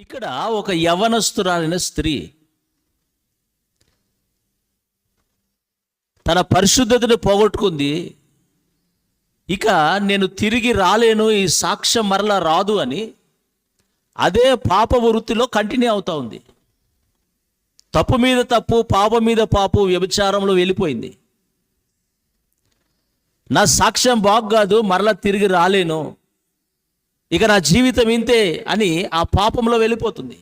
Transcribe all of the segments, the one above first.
ఇక్కడ ఒక యవనస్తురాలైన స్త్రీ తన పరిశుద్ధతను పోగొట్టుకుంది. ఇక నేను తిరిగి రాలేను ఈ సాక్ష్యం మరలా రాదు అని అదే పాప వృత్తిలో కంటిన్యూ అవుతా ఉంది. తప్పు మీద తప్పు పాపం మీద పాపు వ్యభిచారంలో వెళ్ళిపోయింది. నా సాక్ష్యం బాగు కాదు మరలా తిరిగి రాలేను. ఇక నా జీవితం ఇంతే అని ఆ పాపంలో వెళ్ళిపోతుంది.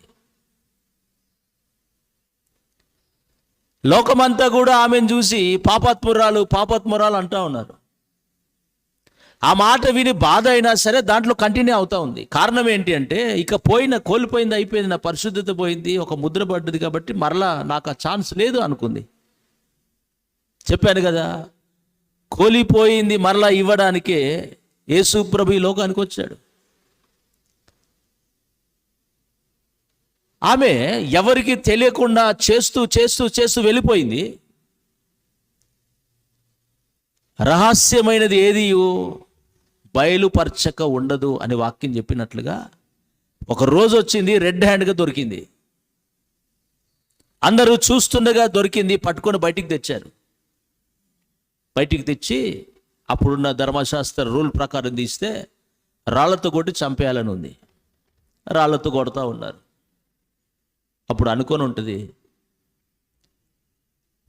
లోకమంతా కూడా ఆమెను చూసి పాపాత్మురాలు పాపాత్మురాలు అంటా ఉన్నారు. ఆ మాట విని బాధ అయినా సరే దాంట్లో కంటిన్యూ అవుతా ఉంది. కారణం ఏంటి అంటే ఇక పోయిన కోల్పోయింది అయిపోయింది నా పరిశుద్ధత పోయింది ఒక ముద్ర పడ్డది కాబట్టి మరలా నాకు ఆ ఛాన్స్ లేదు అనుకుంది. చెప్పాను కదా కోలిపోయింది మరలా ఇవ్వడానికే యేసు ప్రభు ఈ లోకానికి వచ్చాడు. ఆమె ఎవరికి తెలియకుండా చేస్తూ చేస్తూ చేస్తూ వెళ్ళిపోయింది. రహస్యమైనది ఏది? బయలుపరచక ఉండదు అని వాక్యం చెప్పినట్లుగా ఒక రోజు వచ్చింది రెడ్ హ్యాండ్గా దొరికింది. అందరూ చూస్తుండగా దొరికింది పట్టుకొని బయటికి తెచ్చారు. బయటికి తెచ్చి అప్పుడున్న ధర్మశాస్త్ర రూల్ ప్రకారం తీస్తే రాళ్ళతో కొట్టి చంపేయాలని ఉంది. రాళ్ళతో కొడతా ఉన్నారు. అప్పుడు అనుకొని ఉంటుంది.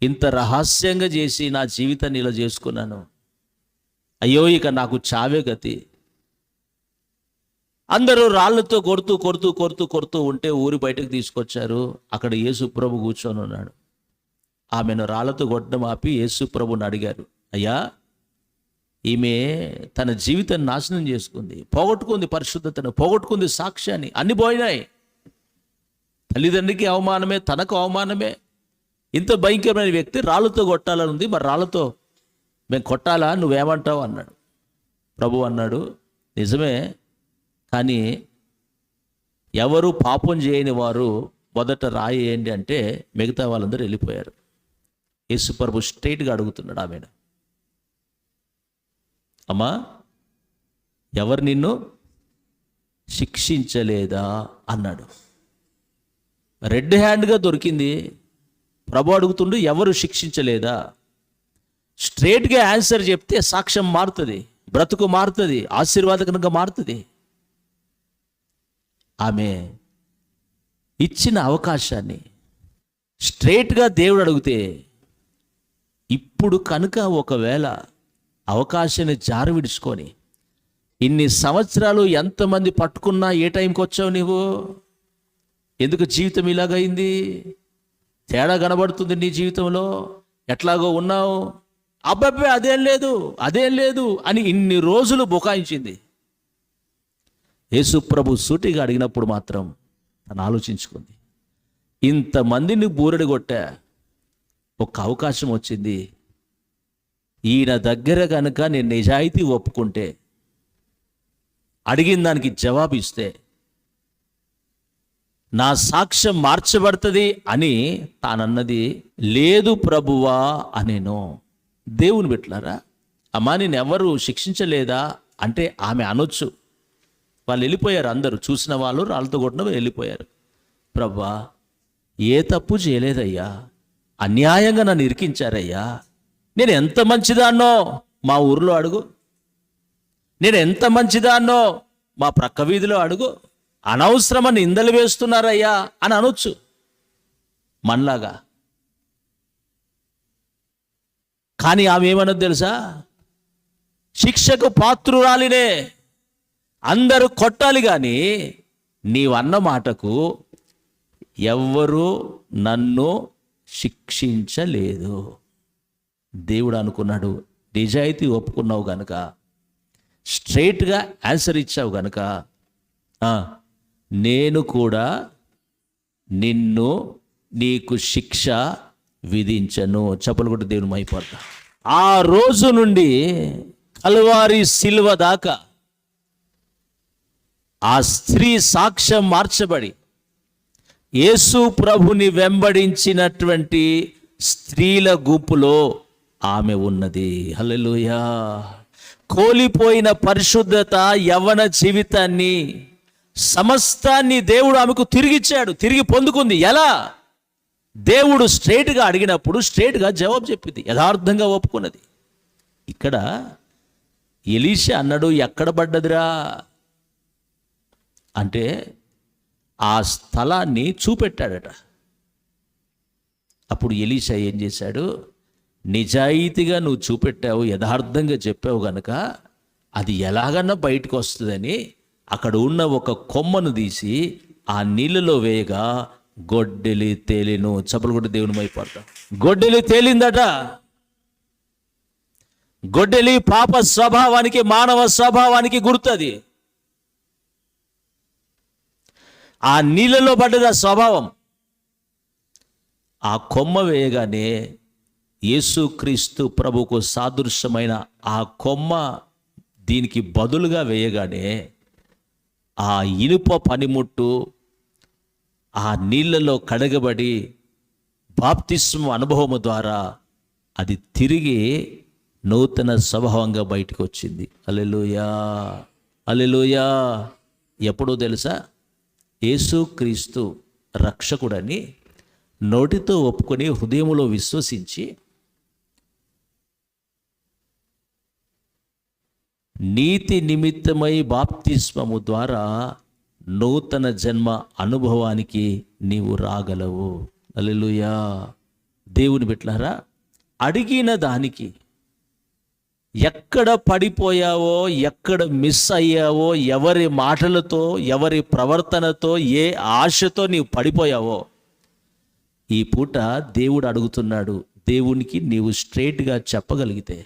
ఇంత రహస్యంగా చేసి నా జీవితాన్ని ఇలా చేసుకున్నాను. అయ్యో ఇక నాకు చావే గతి. అందరూ రాళ్ళతో కొడుతూ కొడుతూ కొడుతూ కొడుతూ ఉంటే ఊరి బయటకు తీసుకొచ్చారు. అక్కడ యేసుప్రభు కూర్చొని ఉన్నాడు. ఆమెను రాళ్ళతో కొట్టడం ఆపి యేసుప్రభుని అడిగారు. అయ్యా ఈమె తన జీవితాన్ని నాశనం చేసుకుంది పోగొట్టుకుంది పరిశుద్ధతను పోగొట్టుకుంది సాక్ష్యాన్ని అన్ని పోయినాయి. తల్లిదండ్రికి అవమానమే తనకు అవమానమే. ఇంత భయంకరమైన వ్యక్తి రాళ్ళతో కొట్టాలని ఉంది. మరి రాళ్ళతో మేము కొట్టాలా? నువ్వేమంటావు? అన్నాడు. ప్రభు అన్నాడు నిజమే కానీ ఎవరు పాపం చేయని వారు మొదట రాయేయండి అంటే మిగతా వాళ్ళందరూ వెళ్ళిపోయారు. యేసు ప్రభు స్ట్రైట్గా అడుగుతున్నాడు ఆమెను. అమ్మా ఎవరు నిన్ను శిక్షించలేదా? అన్నాడు. రెడ్ హ్యాండ్గా దొరికింది. ప్రభు అడుగుతుండు ఎవరు శిక్షించలేదా? స్ట్రేట్గా ఆన్సర్ చెప్తే సాక్ష్యం మారుతుంది బ్రతుకు మారుతుంది ఆశీర్వాదకరంగా మారుతుంది. ఆమె ఇచ్చిన అవకాశాన్ని స్ట్రేట్గా దేవుడు అడిగితే ఇప్పుడు కనుక ఒకవేళ అవకాశాన్ని జారవిడుచుకొని ఇన్ని సంవత్సరాలు ఎంతమంది పట్టుకున్నా ఏ టైంకి వచ్చావు నీవు? ఎందుకు జీవితం ఇలాగైంది తేడా కనబడుతుంది నీ జీవితంలో? ఎట్లాగో ఉన్నావు? అబ్బాబ్బే అదేం లేదు అదేం లేదు అని ఇన్ని రోజులు బుకాయించింది. యేసుప్రభు సూటిగా అడిగినప్పుడు మాత్రం తను ఆలోచించుకుంది. ఇంతమందిని బూరడి కొట్టా ఒక అవకాశం వచ్చింది. ఈయన దగ్గర కనుక నేను నిజాయితీ ఒప్పుకుంటే అడిగిన దానికి జవాబు ఇస్తే నా సాక్ష్యం మార్చబడుతుంది అని తానన్నది లేదు ప్రభువా అనేను. దేవుని బిట్లారా అమ్మా నేను ఎవరు శిక్షించలేదా? అంటే ఆమె అనొచ్చు. వాళ్ళు వెళ్ళిపోయారు అందరూ. చూసిన వాళ్ళు రాళ్ళతో కొట్టిన వెళ్ళిపోయారు. ప్రభా ఏ తప్పు చేయలేదయ్యా? అన్యాయంగా నన్ను ఇరికించారయ్యా? నేను ఎంత మంచిదాన్నో మా ఊరిలో అడుగు. నేను ఎంత మంచిదాన్నో మా ప్రక్క వీధిలో అడుగు. అనవసరమని నిందలు వేస్తున్నారయ్యా అని అనొచ్చు. మనలాగా. కానీ ఆమె ఏమన్నది తెలుసా? శిక్షకు పాత్రురాలినే అందరూ కొట్టాలి కానీ నీవన్న మాటకు ఎవ్వరూ నన్ను శిక్షించలేదు. దేవుడు అనుకున్నాడు నిజాయితీ ఒప్పుకున్నావు గనక స్ట్రైట్గా ఆన్సర్ ఇచ్చావు గనక నేను కూడా నిన్ను నీకు శిక్ష విధించను. చెప్పలు కూడా దేవుని మైపడతా ఆ రోజు నుండి కలువారి శిల్వ దాకా ఆ స్త్రీ సాక్ష్యం మార్చబడి యేసు ప్రభుని వెంబడించినటువంటి స్త్రీల గుంపులో ఆమె ఉన్నది. హలలుయా కోలిపోయిన పరిశుద్ధత యవన జీవితాన్ని సమస్తాన్ని దేవుడు ఆమెకు తిరిగిచ్చాడు తిరిగి పొందుకుంది. ఎలా? దేవుడు స్ట్రేట్గా అడిగినప్పుడు స్ట్రేట్గా జవాబు చెప్పింది యథార్థంగా ఒప్పుకున్నది. ఇక్కడ ఎలీష అన్నాడు ఎక్కడ పడ్డదిరా? అంటే ఆ స్థలాన్ని చూపెట్టాడట. అప్పుడు ఎలీషా ఏం చేశాడు నిజాయితీగా నువ్వు చూపెట్టావు యథార్థంగా చెప్పావు గనక అది ఎలాగన్నా బయటకు వస్తుందని అక్కడ ఉన్న ఒక కొమ్మను తీసి ఆ నీళ్ళలో వేయగా గొడ్డెలి తేలిను. చప్పలు కొట్టి దేవుని మైపడ్డా గొడ్డెలి తేలిందట. గొడ్డెలి పాప స్వభావానికి మానవ స్వభావానికి గుర్తది. ఆ నీళ్ళలో పడ్డది ఆ స్వభావం. ఆ కొమ్మ వేయగానే యేసుక్రీస్తు ప్రభుకు సాదృశ్యమైన ఆ కొమ్మ దీనికి బదులుగా వేయగానే ఆ ఇనుప పనిముట్టు ఆ నీళ్ళలో కడగబడి బాప్తిస్మ అనుభవము ద్వారా అది తిరిగి నూతన స్వభావంగా బయటకు వచ్చింది. అలెలుయా అలెలుయా ఎప్పుడో తెలుసా? యేసుక్రీస్తు రక్షకుడని నోటితో ఒప్పుకొని హృదయంలో విశ్వసించి నీతి నిమిత్తమై బాప్తిస్మము ద్వారా నూతన జన్మ అనుభవానికి నీవు రాగలవు. అల్లెలుయా దేవుని బిట్లారా అడిగిన దానికి ఎక్కడ పడిపోయావో ఎక్కడ మిస్ అయ్యావో ఎవరి మాటలతో ఎవరి ప్రవర్తనతో ఏ ఆశతో నీవు పడిపోయావో ఈ పూట దేవుడు అడుగుతున్నాడు. దేవునికి నీవు స్ట్రేట్గా చెప్పగలిగితే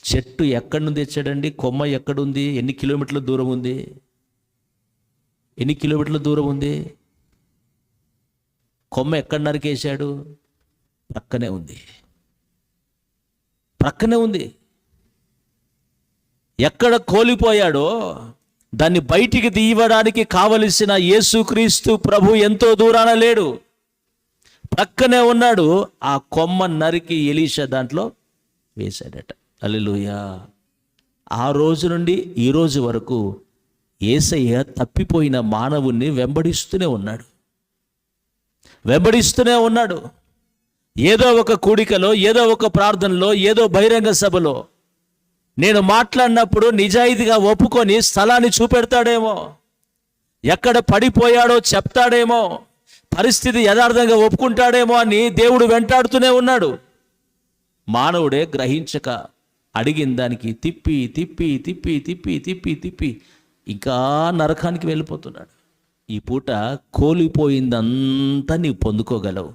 చెట్టు ఎక్కడి నుండి తెచ్చాడండి? కొమ్మ ఎక్కడుంది ఎన్ని కిలోమీటర్ల దూరం ఉంది? ఎన్ని కిలోమీటర్ల దూరం ఉంది? కొమ్మ ఎక్కడ నరికేశాడు ప్రక్కనే ఉంది. ప్రక్కనే ఉంది. ఎక్కడ కోల్పోయాడో దాన్ని బయటికి తీయడానికి కావలసిన యేసుక్రీస్తు ప్రభు ఎంతో దూరాన లేడు. ప్రక్కనే ఉన్నాడు. ఆ కొమ్మ నరికి ఎలీషా దాంట్లో వేశాడట. అల్లెలుయా. ఆ రోజు నుండి ఈ రోజు వరకు ఏసయ్య తప్పిపోయిన మానవుణ్ణి వెంబడిస్తూనే ఉన్నాడు. వెంబడిస్తూనే ఉన్నాడు. ఏదో ఒక కూడికలో ఏదో ఒక ప్రార్థనలో ఏదో బహిరంగ సభలో నేను మాట్లాడినప్పుడు నిజాయితీగా ఒప్పుకొని స్థలాన్ని చూపెడతాడేమో ఎక్కడ పడిపోయాడో చెప్తాడేమో పరిస్థితి యథార్థంగా ఒప్పుకుంటాడేమో అని దేవుడు వెంటాడుతూనే ఉన్నాడు. మానవుడే గ్రహించక అడిగిన దానికి తిప్పి తిప్పి తిప్పి తిప్పి తిప్పి తిప్పి ఇంకా నరకానికి వెళ్ళిపోతున్నాడు. ఈ పూట కోలిపోయిందంతా నీవు పొందుకోగలవు.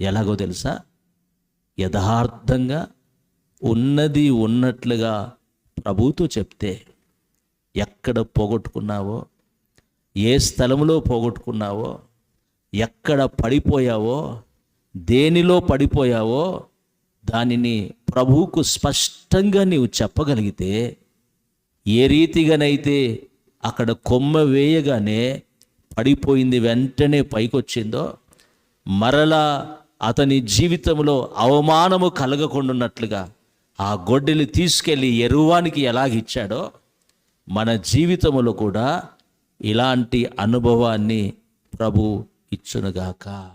ఎలాగో తెలుసా? యథార్థంగా ఉన్నది ఉన్నట్లుగా ప్రభుతో చెప్తే ఎక్కడ పోగొట్టుకున్నావో ఏ స్థలంలో పోగొట్టుకున్నావో ఎక్కడ పడిపోయావో దేనిలో పడిపోయావో దానిని ప్రభువుకు స్పష్టంగా నీవు చెప్పగలిగితే ఏ రీతిగానైతే అక్కడ కొమ్మ వేయగానే పడిపోయింది వెంటనే పైకొచ్చిందో మరలా అతని జీవితంలో అవమానము కలగకుండాన్నట్లుగా ఆ గొడ్డలి తీసుకెళ్ళి ఎరువానికి ఎలాగిచ్చాడో మన జీవితంలో కూడా ఇలాంటి అనుభవాన్ని ప్రభు ఇచ్చునుగాక.